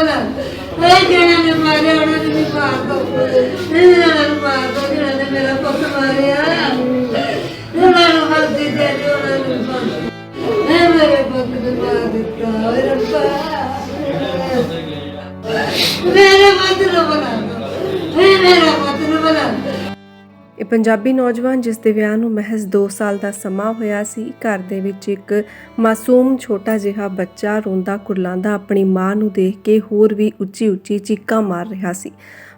ਬਣਾ ਇਹ ਜਿਹੜਾ ਨੇ ਮਾਰਿਆ, ਉਹਨਾਂ ਨੇ ਵੀ ਮਾਰ ਦੋ ਇਹ ਜਿਹੜਾ ਨੂੰ ਮਾਰ ਦੋ ਜਿਹੜਾ ਨੇ ਮੇਰਾ ਪੁੱਤ ਮਾਰਿਆ। ਉਹਨਾਂ ਨੂੰ ਹੱਥੀ ਦੇ ਦਿਓ ਉਹਨਾਂ ਨੂੰ ਮਾਰ ਇਹ ਮੇਰੇ ਪੁੱਤ ਨੂੰ ਮਾਰ ਦਿੱਤਾ। ਓਏ ਰੱਬਾ। ਪੰਜਾਬੀ ਨੌਜਵਾਨ ਜਿਸ ਦੇ ਵਿਆਹ ਨੂੰ ਮਹਿਜ਼ 2 ਸਾਲ ਦਾ ਸਮਾਂ ਹੋਇਆ ਸੀ, ਘਰ ਦੇ ਵਿੱਚ ਇੱਕ ਮਾਸੂਮ ਛੋਟਾ ਜਿਹਾ ਬੱਚਾ ਰੋਂਦਾ ਕੁਰਲਾਉਂਦਾ ਆਪਣੀ ਮਾਂ ਨੂੰ ਦੇਖ ਕੇ ਹੋਰ ਵੀ ਉੱਚੀ ਉੱਚੀ ਚੀਕਾਂ ਮਾਰ ਰਿਹਾ ਸੀ।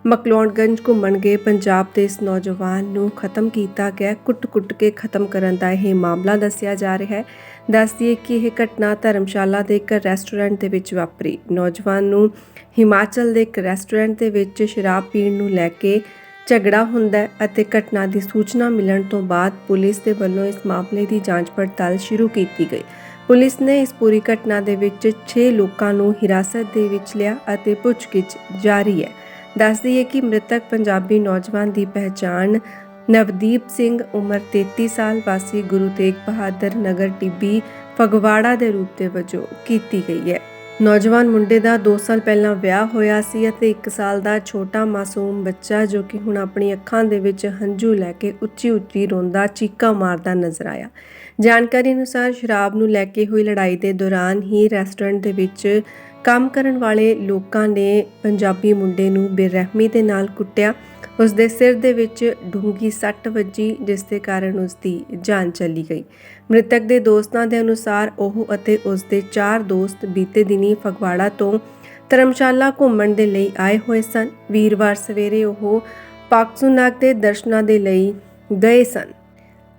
ਮਕਲੌੜਗੰਜ ਘੁੰਮਣ ਗਏ, ਪੰਜਾਬ ਦੇ ਇਸ ਨੌਜਵਾਨ ਨੂੰ ਖਤਮ ਕੀਤਾ ਗਿਆ, ਕੁੱਟ-ਕੁੱਟ ਕੇ ਖਤਮ ਕਰਨ ਦਾ ਇਹ ਮਾਮਲਾ ਦੱਸਿਆ ਜਾ ਰਿਹਾ ਹੈ। ਦੱਸਦੀਏ ਕਿ ਇਹ ਘਟਨਾ ਧਰਮਸ਼ਾਲਾ ਦੇ ਇੱਕ ਰੈਸਟੋਰੈਂਟ ਦੇ ਵਿੱਚ ਵਾਪਰੀ। ਨੌਜਵਾਨ ਨੂੰ ਹਿਮਾਚਲ ਦੇ ਇੱਕ ਰੈਸਟੋਰੈਂਟ ਦੇ ਵਿੱਚ ਸ਼ਰਾਬ ਪੀਣ ਨੂੰ ਲੈ ਕੇ ਝਗੜਾ ਹੁੰਦਾ ਅਤੇ ਘਟਨਾ ਦੀ ਸੂਚਨਾ ਮਿਲਣ ਤੋਂ ਬਾਅਦ ਪੁਲਿਸ ਦੇ ਵੱਲੋਂ ਇਸ ਮਾਮਲੇ ਦੀ ਜਾਂਚ ਪੜਤਾਲ ਸ਼ੁਰੂ ਕੀਤੀ ਗਈ। ਪੁਲਿਸ ਨੇ ਇਸ ਪੂਰੀ ਘਟਨਾ ਦੇ ਵਿੱਚ 6 ਲੋਕਾਂ ਨੂੰ ਹਿਰਾਸਤ ਦੇ ਵਿੱਚ ਲਿਆ ਅਤੇ ਪੁੱਛਗਿੱਛ ਜਾਰੀ ਹੈ। ਦੱਸਦੀ ਹੈ ਕਿ ਮ੍ਰਿਤਕ ਪੰਜਾਬੀ ਨੌਜਵਾਨ ਦੀ ਪਹਿਚਾਣ ਨਵਦੀਪ ਸਿੰਘ ਉਮਰ 33 ਸਾਲ ਵਾਸੀ ਗੁਰੂ ਤੇਗ ਬਹਾਦਰ ਨਗਰ ਟਿੱਬੀ ਫਗਵਾੜਾ ਦੇ ਰੂਪ ਦੇ ਵਜੋਂ ਕੀਤੀ ਗਈ ਹੈ। ਨੌਜਵਾਨ ਮੁੰਡੇ ਦਾ 2 ਸਾਲ ਪਹਿਲਾਂ ਵਿਆਹ ਹੋਇਆ ਸੀ ਅਤੇ 1 ਸਾਲ ਦਾ ਛੋਟਾ ਮਾਸੂਮ ਬੱਚਾ ਜੋ ਕਿ ਹੁਣ ਆਪਣੀ ਅੱਖਾਂ ਦੇ ਵਿੱਚ ਹੰਝੂ ਲੈ ਕੇ ਉੱਚੀ ਉੱਚੀ ਰੋਂਦਾ, ਚੀਕਾਂ ਮਾਰਦਾ ਨਜ਼ਰ ਆਇਆ। ਜਾਣਕਾਰੀ ਅਨੁਸਾਰ ਸ਼ਰਾਬ ਨੂੰ ਲੈ ਕੇ ਹੋਈ ਲੜਾਈ ਦੇ ਦੌਰਾਨ ਹੀ ਰੈਸਟੋਰੈਂਟ ਦੇ ਵਿੱਚ ਕੰਮ ਕਰਨ ਵਾਲੇ ਲੋਕਾਂ ਨੇ ਪੰਜਾਬੀ ਮੁੰਡੇ ਨੂੰ ਬੇਰਹਿਮੀ ਦੇ ਨਾਲ ਕੁੱਟਿਆ। ਉਸ ਦੇ ਸਿਰ ਦੇ ਵਿੱਚ ਡੂੰਗੀ ਸੱਟ ਵੱਜੀ, ਜਿਸ ਦੇ ਕਾਰਨ ਉਸ ਦੀ ਜਾਨ ਚਲੀ ਗਈ। ਮ੍ਰਿਤਕ ਦੇ ਦੋਸਤਾਂ ਦੇ ਅਨੁਸਾਰ ਉਹ ਅਤੇ ਉਸ ਦੇ ਚਾਰ ਦੋਸਤ ਬੀਤੇ ਦਿਨੀ ਫਗਵਾੜਾ ਤੋਂ ਧਰਮਸ਼ਾਲਾ ਘੁੰਮਣ ਦੇ ਲਈ ਆਏ ਹੋਏ ਸਨ। ਵੀਰਵਾਰ ਸਵੇਰੇ ਉਹ ਪਾਕਸੂਨਾਗ ਦੇ ਦਰਸ਼ਨਾਂ ਦੇ ਲਈ ਗਏ ਸਨ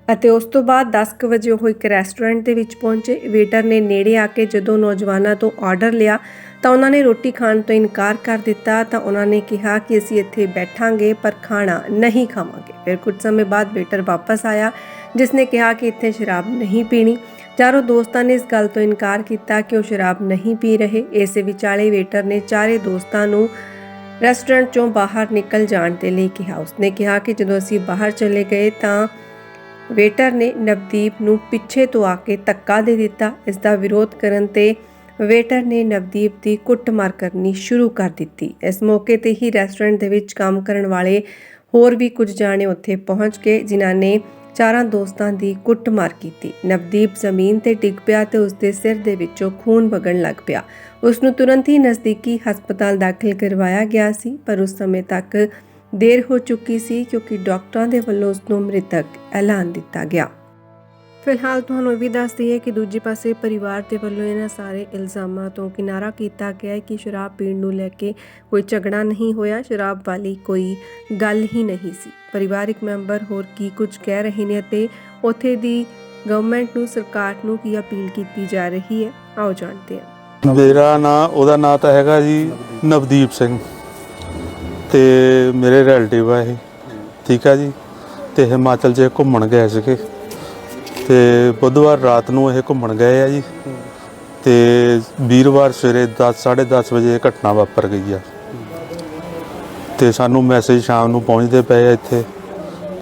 ਅਤੇ ਉਸ ਤੋਂ ਬਾਅਦ 10 ਕੁ ਵਜੇ ਉਹ ਇੱਕ ਰੈਸਟੋਰੈਂਟ ਦੇ ਵਿੱਚ ਪਹੁੰਚੇ। ਵੇਟਰ ਨੇ ਨੇੜੇ ਆ ਕੇ ਜਦੋਂ ਨੌਜਵਾਨਾਂ ਤੋਂ ਆਰਡਰ ਲਿਆ ਤਾਂ ਉਹਨਾਂ ਨੇ ਰੋਟੀ ਖਾਣ ਤੋਂ ਇਨਕਾਰ ਕਰ ਦਿੱਤਾ, ਤਾਂ ਉਹਨਾਂ ਨੇ ਕਿਹਾ ਕਿ ਅਸੀਂ ਇੱਥੇ ਬੈਠਾਂਗੇ, ਪਰ ਖਾਣਾ ਨਹੀਂ ਖਾਵਾਂਗੇ। ਫਿਰ ਕੁਝ ਸਮੇਂ ਬਾਅਦ ਵੇਟਰ ਵਾਪਸ ਆਇਆ ਜਿਸ ਨੇ ਕਿਹਾ ਕਿ ਇੱਥੇ ਸ਼ਰਾਬ ਨਹੀਂ ਪੀਣੀ। ਚਾਰੋਂ ਦੋਸਤਾਂ ਨੇ ਇਸ ਗੱਲ ਤੋਂ ਇਨਕਾਰ ਕੀਤਾ ਕਿ ਉਹ ਸ਼ਰਾਬ ਨਹੀਂ ਪੀ ਰਹੇ। ਇਸੇ ਵਿਚਾਲੇ ਵੇਟਰ ਨੇ ਚਾਰੇ ਦੋਸਤਾਂ ਨੂੰ ਰੈਸਟੋਰੈਂਟ ਚੋਂ ਬਾਹਰ ਨਿਕਲ ਜਾਣ ਦੇ ਲਈ ਕਿਹਾ। ਉਸਨੇ ਕਿਹਾ ਕਿ ਜਦੋਂ ਅਸੀਂ ਬਾਹਰ ਚਲੇ ਗਏ, ਤਾਂ ਵੇਟਰ ਨੇ ਨਵਦੀਪ ਨੂੰ ਪਿੱਛੇ ਤੋਂ ਆ ਕੇ ਧੱਕਾ ਦੇ ਦਿੱਤਾ। ਇਸ ਦਾ ਵਿਰੋਧ ਕਰਨ ਤੇ ਵੇਟਰ ਨੇ ਨਵਦੀਪ ਦੀ ਕੁੱਟਮਾਰ ਕਰਨੀ ਸ਼ੁਰੂ ਕਰ ਦਿੱਤੀ। ਇਸ ਮੌਕੇ ਤੇ ਹੀ ਰੈਸਟੋਰੈਂਟ ਦੇ ਵਿੱਚ ਕੰਮ ਕਰਨ ਵਾਲੇ ਹੋਰ ਵੀ ਕੁਝ ਜਾਣੇ ਉੱਥੇ ਪਹੁੰਚ ਗਏ, ਜਿਨ੍ਹਾਂ ਨੇ ਚਾਰਾਂ ਦੋਸਤਾਂ ਦੀ ਕੁੱਟਮਾਰ ਕੀਤੀ। ਨਵਦੀਪ ਜ਼ਮੀਨ ਤੇ ਡਿੱਗ ਪਿਆ ਤੇ ਉਸ ਦੇ ਸਿਰ ਦੇ ਵਿੱਚੋਂ ਖੂਨ ਵਗਣ ਲੱਗ ਪਿਆ। ਉਸ ਨੂੰ ਤੁਰੰਤ ਹੀ ਨਜ਼ਦੀਕੀ ਹਸਪਤਾਲ ਦਾਖਲ ਕਰਵਾਇਆ ਗਿਆ ਸੀ, ਪਰ ਉਸ ਸਮੇਂ ਤੱਕ ਦੇਰ ਹੋ ਚੁੱਕੀ ਸੀ ਕਿਉਂਕਿ ਡਾਕਟਰਾਂ ਦੇ ਵੱਲੋਂ ਉਸ ਨੂੰ ਮ੍ਰਿਤਕ ਐਲਾਨ ਦਿੱਤਾ ਗਿਆ। ਫਿਲਹਾਲ ਤੁਹਾਨੂੰ ਇਹ ਵੀ ਦੱਸ ਦਈਏ ਕਿ ਦੂਜੇ ਪਾਸੇ ਪਰਿਵਾਰ ਦੇ ਵੱਲੋਂ ਇਹਨਾਂ ਸਾਰੇ ਇਲਜ਼ਾਮਾਂ ਤੋਂ ਕਿਨਾਰਾ ਕੀਤਾ ਗਿਆ ਹੈ ਕਿ ਸ਼ਰਾਬ ਪੀਣ ਨੂੰ ਲੈ ਕੇ ਕੋਈ ਝਗੜਾ ਨਹੀਂ ਹੋਇਆ, ਸ਼ਰਾਬ ਵਾਲੀ ਕੋਈ ਗੱਲ ਹੀ ਨਹੀਂ ਸੀ। ਪਰਿਵਾਰਿਕ ਮੈਂਬਰ ਹੋਰ ਕੀ ਕੁਝ ਕਹਿ ਰਹੇ ਨੇ ਅਤੇ ਉੱਥੇ ਦੀ ਗਵਰਨਮੈਂਟ ਨੂੰ, ਸਰਕਾਰ ਨੂੰ ਕੀ ਅਪੀਲ ਕੀਤੀ ਜਾ ਰਹੀ ਹੈ? ਆਓ ਜਾਣਦੇ ਹਾਂ। ਮੇਰਾ ਨਾਂ, ਉਹਦਾ ਨਾਂ ਤਾਂ ਹੈਗਾ ਜੀ ਨਵਦੀਪ ਸਿੰਘ। ਤੇ ਮੇਰੇ ਰਿਲੇਟਿਵ ਆ ਇਹ। ਠੀਕ ਆ ਜੀ? ਤੇ ਹਿਮਾਚਲ 'ਚ ਘੁੰਮਣ ਗਏ ਸੀਗੇ। ਤੇ ਬੁੱਧਵਾਰ ਰਾਤ ਨੂੰ ਇਹ ਘੁੰਮਣ ਗਏ ਆ ਜੀ। ਤੇ ਵੀਰਵਾਰ ਸਵੇਰੇ 10 10:30 ਵਜੇ ਇਹ ਘਟਨਾ ਵਾਪਰ ਗਈ ਆ। ਤੇ ਸਾਨੂੰ ਮੈਸੇਜ ਸ਼ਾਮ ਨੂੰ ਪਹੁੰਚਦੇ ਪਏ ਆ ਇੱਥੇ।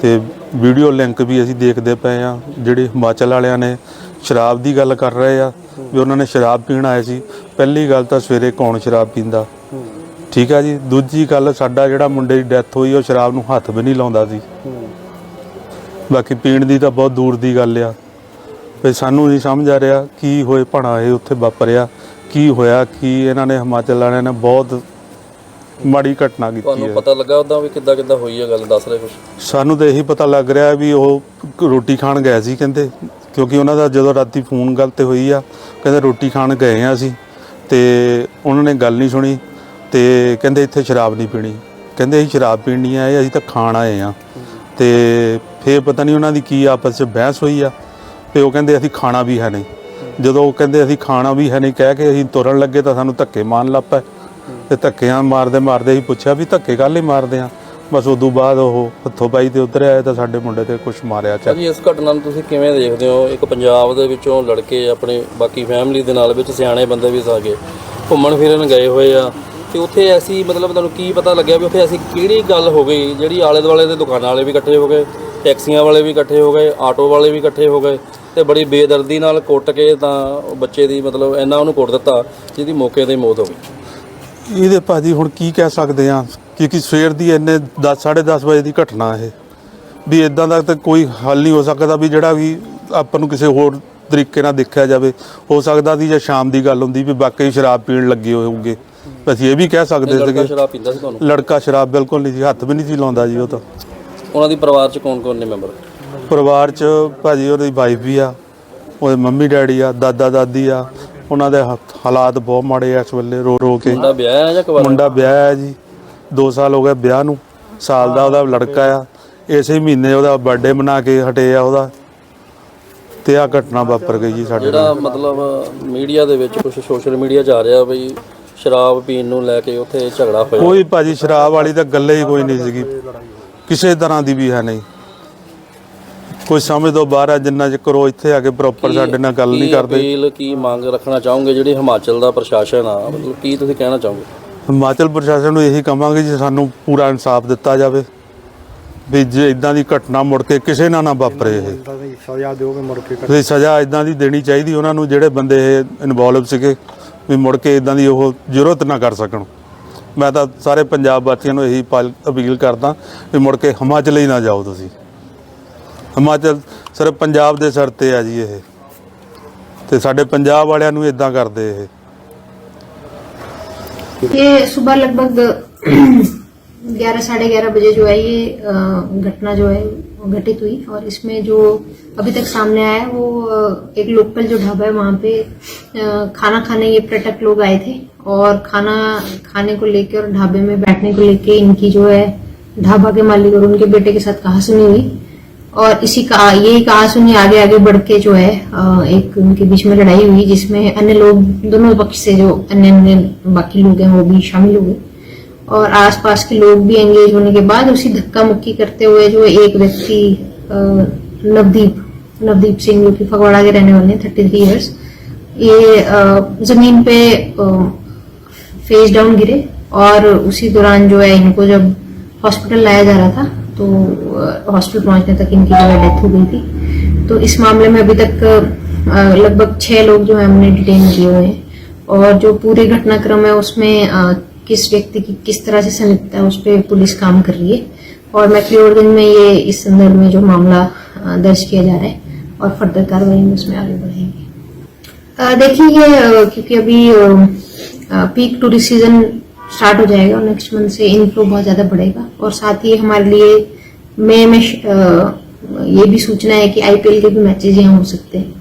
ਤੇ ਵੀਡੀਓ ਲਿੰਕ ਵੀ ਅਸੀਂ ਦੇਖਦੇ ਪਏ ਆ, ਜਿਹੜੇ ਹਿਮਾਚਲ ਵਾਲਿਆਂ ਨੇ ਸ਼ਰਾਬ ਦੀ ਗੱਲ ਕਰ ਰਹੇ ਆ, ਵੀ ਉਹਨਾਂ ਨੇ ਸ਼ਰਾਬ ਪੀਣ ਆਏ ਸੀ। ਪਹਿਲੀ ਗੱਲ ਤਾਂ ਸਵੇਰੇ ਕੌਣ ਸ਼ਰਾਬ ਪੀਂਦਾ? ਠੀਕ ਆ ਜੀ। ਦੂਜੀ ਗੱਲ, ਸਾਡਾ ਜਿਹੜਾ ਮੁੰਡੇ ਦੀ ਡੈਥ ਹੋਈ, ਉਹ ਸ਼ਰਾਬ ਨੂੰ ਹੱਥ ਵੀ ਨਹੀਂ ਲਾਉਂਦਾ ਸੀ। ਬਾਕੀ ਪੀਣ ਦੀ ਤਾਂ ਬਹੁਤ ਦੂਰ ਦੀ ਗੱਲ ਆ। ਵੀ ਸਾਨੂੰ ਨਹੀਂ ਸਮਝ ਆ ਰਿਹਾ ਕੀ ਹੋਏ ਭਣਾ ਇਹ ਉੱਥੇ ਵਾਪਰਿਆ ਕੀ ਹੋਇਆ ਕੀ ਇਹਨਾਂ ਨੇ ਹਿਮਾਚਲ ਵਾਲਿਆਂ ਨੇ ਬਹੁਤ ਮਾੜੀ ਘਟਨਾ ਕੀਤੀ ਤੁਹਾਨੂੰ ਹੈ। ਪਤਾ ਲੱਗਾ ਉਦਾਂ ਵੀ ਕਿੱਦਾਂ ਕਿੱਦਾਂ ਹੋਈ ਹੈ ਗੱਲ ਦੱਸ ਰਹੇ ਕੁਝ ਸਾਨੂੰ ਤਾਂ ਇਹੀ ਪਤਾ ਲੱਗ ਰਿਹਾ ਵੀ ਉਹ ਰੋਟੀ ਖਾਣ ਗਏ ਸੀ ਕਹਿੰਦੇ ਕਿਉਂਕਿ ਉਹਨਾਂ ਦਾ ਜਦੋਂ ਰਾਤੀ ਫੋਨ ਗੱਲ ਤੇ ਹੋਈ ਆ ਕਹਿੰਦੇ ਰੋਟੀ ਖਾਣ ਗਏ ਆ ਅਸੀਂ ਤੇ ਉਹਨਾਂ ਨੇ ਗੱਲ ਨਹੀਂ ਸੁਣੀ ਤੇ ਕਹਿੰਦੇ ਇੱਥੇ ਸ਼ਰਾਬ ਨਹੀਂ ਪੀਣੀ। ਕਹਿੰਦੇ ਅਸੀਂ ਸ਼ਰਾਬ ਪੀਣੀ ਆਏ ਅਸੀਂ ਤਾਂ ਖਾਣ ਆਏ ਆ। ਤੇ ਫੇਰ ਪਤਾ ਨਹੀਂ ਉਹਨਾਂ ਦੀ ਕੀ ਆਪਸ ਵਿੱਚ ਬਹਿਸ ਹੋਈ ਆ ਤੇ ਉਹ ਕਹਿੰਦੇ ਅਸੀਂ ਖਾਣਾ ਵੀ ਹੈ ਨਹੀਂ। ਜਦੋਂ ਉਹ ਕਹਿੰਦੇ ਅਸੀਂ ਖਾਣਾ ਵੀ ਹੈ ਨਹੀਂ ਕਹਿ ਕੇ ਅਸੀਂ ਤੁਰਨ ਲੱਗੇ ਤਾਂ ਸਾਨੂੰ ਧੱਕੇ ਮਾਰਨ ਲੱਗ ਪਏ। ਤੇ ਧੱਕਿਆਂ ਮਾਰਦੇ ਮਾਰਦੇ ਹੀ ਪੁੱਛਿਆ ਵੀ ਧੱਕੇ ਕਾਹਲੇ ਮਾਰਦੇ ਆ? ਬਸ ਉਦੋਂ ਬਾਅਦ ਉਹ ਹੱਥੋਂ ਪਾਈ ਤੇ ਉਤਰ ਆਇਆ ਤਾਂ ਸਾਡੇ ਮੁੰਡੇ ਤੇ ਕੁਛ ਮਾਰਿਆ ਚੱਲ ਭਾਜੀ ਇਸ ਘਟਨਾ ਨੂੰ ਤੁਸੀਂ ਕਿਵੇਂ ਦੇਖਦੇ ਹੋ? ਇੱਕ ਪੰਜਾਬ ਦੇ ਵਿੱਚੋਂ ਲੜਕੇ ਆਪਣੇ ਬਾਕੀ ਫੈਮਿਲੀ ਦੇ ਨਾਲ ਵਿੱਚ ਸਿਆਣੇ ਬੰਦੇ ਵੀ ਸਾਗੇ। ਘੁੰਮਣ ਫਿਰਨ ਗਏ ਹੋਏ ਆ। ਤੇ ਉੱਥੇ ਐਸੀ ਮਤਲਬ ਤੁਹਾਨੂੰ ਕੀ ਪਤਾ ਲੱਗਿਆ ਵੀ ਉੱਥੇ ਐਸੀ ਕਿਹੜੀ ਗੱਲ ਹੋ ਗਈ, ਜਿਹੜੀ ਆਲੇ ਦੁਆਲੇ ਦੇ ਦੁਕਾਨਾਂ ਵਾਲੇ ਵੀ ਇਕੱਠੇ ਹੋ ਗਏ, ਟੈਕਸੀਆਂ ਵਾਲੇ ਵੀ ਇਕੱਠੇ ਹੋ ਗਏ, ਆਟੋ ਵਾਲੇ ਵੀ ਇਕੱਠੇ ਹੋ ਗਏ ਤੇ ਬੜੀ ਬੇਦਰਦੀ ਨਾਲ ਕੁੱਟ ਕੇ ਤਾਂ ਉਹ ਬੱਚੇ ਦੀ ਮਤਲਬ ਇੰਨਾ ਉਹਨੂੰ ਕੁੱਟ ਦਿੱਤਾ, ਜਿਹਦੀ ਮੌਕੇ ਤੇ ਹੀ ਮੌਤ ਹੋ ਗਈ। ਇਹਦੇ ਭਾਜੀ ਹੁਣ ਕੀ ਕਹਿ ਸਕਦੇ ਆ ਕਿਉਂਕਿ ਸਵੇਰ ਦੀ ਇੰਨੇ 10 10:30 ਵਜੇ ਦੀ ਘਟਨਾ ਇਹ, ਵੀ ਇਦਾਂ ਦਾ ਤਾਂ ਕੋਈ ਹੱਲ ਨਹੀਂ ਹੋ ਸਕਦਾ ਵੀ ਜਿਹੜਾ ਵੀ ਆਪਾਂ ਨੂੰ ਕਿਸੇ ਹੋਰ ਤਰੀਕੇ ਨਾਲ ਦੇਖਿਆ ਜਾਵੇ, ਹੋ ਸਕਦਾ ਸੀ ਜੇ ਸ਼ਾਮ ਦੀ ਗੱਲ ਹੁੰਦੀ ਵੀ ਵਾਕਈ ਸ਼ਰਾਬ ਪੀਣ ਲੱਗੇ ਹੋਊਗੇ। ਅਸੀਂ ਇਹ ਵੀ ਕਹਿ ਸਕਦੇ ਲੜਕਾ ਸੀਗੇ ਸ਼ਰਾਬ ਪੀਂਦਾ ਸੀ ਤੁਹਾਨੂੰ? ਲੜਕਾ ਸ਼ਰਾਬ ਬਿਲਕੁਲ ਨਹੀਂ ਸੀ ਹੱਥ ਵੀ ਨਹੀਂ ਸੀ ਲਾਉਂਦਾ ਜੀ ਉਹ ਤਾਂ। ਉਹਨਾਂ ਦੀ ਪਰਿਵਾਰ ਚ ਕੌਣ ਕੌਣ ਨੇ ਮੈਂਬਰ? ਪਰਿਵਾਰ 'ਚ ਭਾਜੀ ਉਹਦੀ ਵਾਈਫ ਵੀ ਆ ਉਹਦੇ ਮੰਮੀ ਡੈਡੀ ਆ ਦਾਦਾ ਦਾਦੀ ਆ ਉਹਨਾਂ ਦੇ ਹਾਲਾਤ ਬਹੁਤ ਮਾੜੇ ਆ ਇਸ ਵੇਲੇ ਰੋ ਰੋ ਕੇ। ਮੁੰਡਾ ਵਿਆਹ ਹੈ ਜਾਂ ਕੁਵਾਰਾ? ਮੁੰਡਾ ਵਿਆਹ ਹੈ ਜੀ 2 ਸਾਲ ਹੋ ਗਏ ਵਿਆਹ ਨੂੰ ਸਾਲ ਦਾ ਉਹਦਾ ਲੜਕਾ ਆ ਇਸੇ ਮਹੀਨੇ ਉਹਦਾ ਬਰਥਡੇ ਮਨਾ ਕੇ ਹਟੇ ਆ ਉਹਦਾ। ਤੇ ਆ ਘਟਨਾ ਵਾਪਰ ਗਈ ਜੀ ਸਾਡੇ ਜਿਹੜਾ ਮਤਲਬ ਮੀਡੀਆ ਦੇ ਵਿੱਚ ਕੁਝ ਸੋਸ਼ਲ ਮੀਡੀਆ 'ਚ ਆ ਰਿਹਾ ਬਈ ਸ਼ਰਾਬ ਪੀਣ ਨੂੰ ਲੈ ਕੇ ਉੱਥੇ ਝਗੜਾ ਹੋਇਆ। ਕੋਈ ਭਾਜੀ ਸ਼ਰਾਬ ਵਾਲੀ ਤਾਂ ਗੱਲ ਹੀ ਕੋਈ ਨਹੀਂ ਸੀਗੀ। ਕਿਸੇ ਤਰ੍ਹਾਂ ਦੀ ਵੀ ਹੈ ਨਹੀਂ। ਕੋਈ ਸਮਝ ਤੋਂ ਬਾਹਰ ਆ ਜਿੰਨਾ ਚਿਰ ਉਹ ਇੱਥੇ ਆ ਕੇ ਪ੍ਰੋਪਰ ਸਾਡੇ ਨਾਲ ਗੱਲ ਨਹੀਂ ਕੀ ਕਰਦੇ। ਅਪੀਲ ਕੀ ਮੰਗ ਰੱਖਣਾ ਚਾਹੋਗੇ ਜਿਹੜੀ ਹਿਮਾਚਲ ਦਾ ਪ੍ਰਸ਼ਾਸਨ ਆ? ਮਤਲਬ ਕੀ ਤੁਸੀਂ ਕਹਿਣਾ ਚਾਹੋਗੇ? ਹਿਮਾਚਲ ਪ੍ਰਸ਼ਾਸਨ ਨੂੰ ਇਹੀ ਕਵਾਂਗੇ ਜੀ ਸਾਨੂੰ ਪੂਰਾ ਇਨਸਾਫ ਦਿੱਤਾ ਜਾਵੇ। ਵੀ ਜੇ ਇਦਾਂ ਦੀ ਘਟਨਾ ਮੁੜ ਕੇ ਕਿਸੇ ਨਾਲ ਨਾ ਵਾਪਰੇ ਇਹ। ਸਜ਼ਾ ਦਿਓਗੇ ਮੁੜ ਕੇ ਸਜ਼ਾ ਇਦਾਂ ਦੀ ਦੇਣੀ ਚਾਹੀਦੀ ਉਹਨਾਂ ਨੂੰ ਜਿਹੜੇ ਬੰਦੇ ਇਹ ਇਨਵੋਲਵ ਸੀਗੇ। ਵੀ ਮੁੜ ਕੇ ਇਦਾਂ ਦੀ ਉਹ ਜ਼ਰੂਰਤ ਨਾ ਕਰ ਸਕਣ ਮੈਂ ਤਾਂ ਸਾਰੇ ਪੰਜਾਬ ਵਾਸੀਆਂ ਨੂੰ ਇਹੀ ਪਾਲ- ਅਪੀਲ ਕਰਦਾ ਵੀ ਮੁੜ ਕੇ ਹਿਮਾਚਲ ਹੀ ਨਾ ਜਾਓ ਤੁਸੀਂ ਹਿਮਾਚਲ ਸਿਰਫ ਪੰਜਾਬ ਦੇ ਸਿਰ ਤੇ ਆ ਜੀ ਇਹ ਤੇ ਸਾਡੇ ਪੰਜਾਬ ਵਾਲਿਆਂ ਨੂੰ ਇਦਾਂ ਕਰਦੇ ਇਹ ये सुबह लगभग ग्यारह साढ़े ग्यारह बजे जो है ये अ, घटना जो है वो घटित हुई और इसमें जो अभी तक सामने आया है, वो एक लोकल जो ढाबा है, वहाँ पे खाना खाने ये पर्यटक लोग आए थे और खाना खाने को लेके और ढाबे में बैठने को लेके इनकी जो है, ढाबा के मालिक और उनके बेटे के साथ कहासुनी हुई और इसी का यही कहा सुनी आगे आगे बढ़ के जो है एक उनके बीच में लड़ाई हुई जिसमें अन्य लोग, दोनों पक्ष से जो अन्य अन्य बाकी लोग हैं, वो भी शामिल हुए। और आसपास के लोग भी एंगेज होने के बाद उसी धक्का मुक्की करते हुए जो एक व्यक्ति नवदीप नवदीप सिंह, जो कि फगवाड़ा के रहने वाले थर्टी थ्री ईयर्स ये ज़मीन पे फेस डाउन गिरे और उसी दौरान जो है इनको जब हॉस्पिटल लाया जा रहा था तो हॉस्पिटल पहुँचने तक इनकी जो है डेथ हो गई थी। तो इस मामले में अभी तक लगभग छह लोग जो है हमने डिटेन किए हुए हैं और जो पूरे घटनाक्रम है उसमें किस व्यक्ति की किस तरह से संलिप्तता है उस पर पुलिस काम कर रही है। और मैक्लियोडगंज में ये इस संदर्भ में जो मामला दर्ज किया जा रहा है और फर्दर कार्रवाई में उसमें आगे बढ़ेंगे। देखिए ये क्योंकि अभी पीक टूरिस्ट सीज़न स्टार्ट हो जाएगा और नेक्स्ट मंथ से इनफ्लो बहुत ज़्यादा बढ़ेगा। और साथ ही हमारे लिए में श- अ, ये भी सूचना है कि आईपीएल के भी मैचेज यहाँ हो सकते हैं।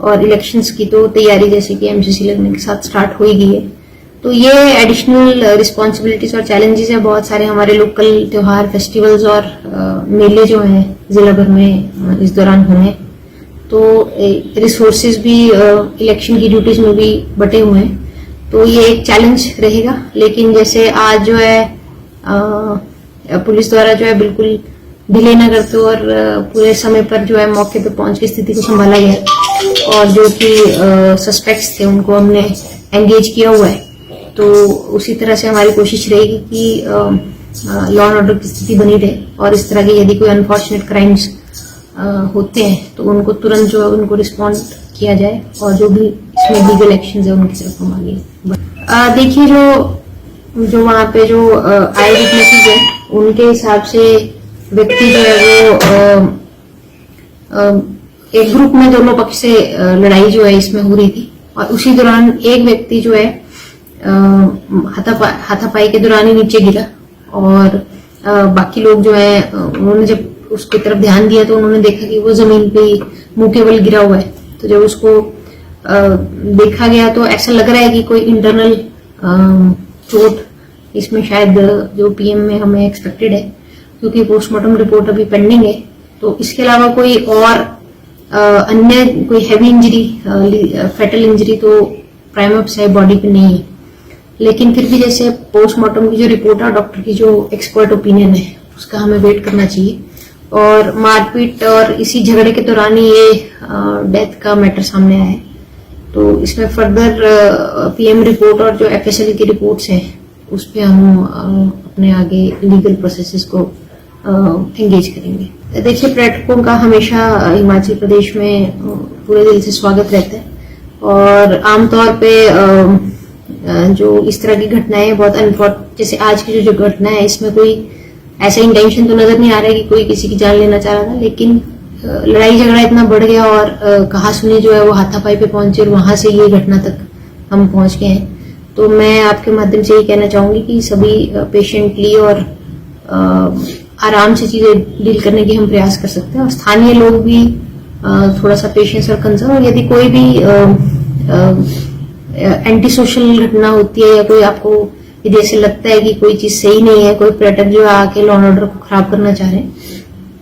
और इलेक्शंस की तो तैयारी जैसे कि एमसीसी लगने के साथ स्टार्ट हो ही गई है। तो ये एडिशनल रिस्पॉन्सिबिलिटीज और चैलेंजेस है बहुत सारे हमारे लोकल त्योहार फेस्टिवल्स और अ, मेले जो हैं जिला भर में इस दौरान होंगे तो रिसोर्सेज भी इलेक्शन की ड्यूटीज़ में भी बटे हुए हैं। तो ये एक चैलेंज रहेगा लेकिन जैसे आज जो है पुलिस द्वारा जो है बिल्कुल डिले न करते और पूरे समय पर जो है मौके पे पहुँच के स्थिति को संभाला गया और जो कि सस्पेक्ट्स थे उनको हमने एंगेज किया हुआ है। तो उसी तरह से हमारी कोशिश रहेगी कि लॉ एंड ऑर्डर की स्थिति बनी रहे। और इस तरह के यदि कोई अनफॉर्चुनेट क्राइम्स होते हैं तो उनको तुरंत जो है उनको रिस्पॉन्ड किया जाए और जो भी इसमें लीगल एक्शन है उनकी तरफ़ हम आगे देखिए जो जो वहाँ पे जो आई विटनेसेस है, उनके हिसाब से व्यक्ति जो है वो एक ग्रुप में दोनों पक्ष से लड़ाई जो है इसमें हो रही थी। और उसी दौरान एक व्यक्ति जो है अ, हाथापा हाथापाई के दौरान ही नीचे गिरा और बाकी लोग जो है उन्होंने जब उसकी तरफ़ ध्यान दिया तो उन्होंने देखा कि वो ज़मीन पे मुँह के बल गिरा हुआ है। तो जब उसको देखा गया तो ऐसा लग रहा है कि कोई इंटरनल चोट इसमें शायद जो पीएम में हमें एक्सपेक्टेड है क्योंकि पोस्टमार्टम रिपोर्ट अभी पेंडिंग है। तो इसके अलावा कोई और अन्य कोई हैवी इंजरी फेटल इंजरी तो प्राइमअप्स है बॉडी पे नहीं है। लेकिन फिर भी जैसे पोस्टमार्टम की जो रिपोर्ट है डॉक्टर की जो एक्सपर्ट ओपिनियन है, उसका हमें वेट करना चाहिए। और मारपीट और इसी झगड़े के दौरान ही ये डेथ का मैटर सामने आया है। तो इसमें फर्दर पीएम रिपोर्ट और जो एफएसएल की रिपोर्ट्स हैं, उस पर हम अपने आगे लीगल प्रोसेसेस को एंगेज करेंगे। देखिए, पर्यटकों का हमेशा हिमाचल प्रदेश में पूरे दिल से स्वागत रहता है। और आमतौर पे जो इस तरह की घटनाएँ बहुत अनफॉर्ट जैसे आज की जो जो घटना है, इसमें कोई ऐसा इंटेंशन तो नज़र नहीं आ रहा है कि कोई किसी की जान लेना चाह रहा था, लेकिन लड़ाई झगड़ा इतना बढ़ गया और कहा सुनी जो है वो हाथापाई पे पहुँचे और वहाँ से ये घटना तक हम पहुँच गए हैं। तो मैं आपके माध्यम से ये कहना चाहूँगी कि सभी पेशेंटली और आराम से चीज़ें डील करने की हम प्रयास कर सकते हैं और स्थानीय लोग भी थोड़ा सा पेशेंस और कंसर्न और यदि कोई भी एंटी सोशल घटना होती है या कोई आपको यदि ऐसे लगता है कि कोई चीज़ सही नहीं है, कोई पर्यटक जो है आके लॉ ऑर्डर को खराब करना चाह रहे हैं,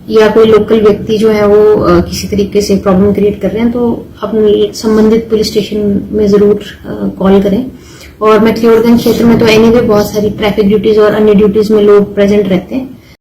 या कोई लोकल व्यक्ति जो है वो किसी तरीके से प्रॉब्लम क्रिएट कर रहे हैं तो अपने संबंधित पुलिस स्टेशन में ज़रूर कॉल करें। और मैथलियोडगंज क्षेत्र में तो एनी बहुत सारी ट्रैफ़िक ड्यूटीज़ और अन्य ड्यूटीज़ में लोग प्रेजेंट रहते हैं।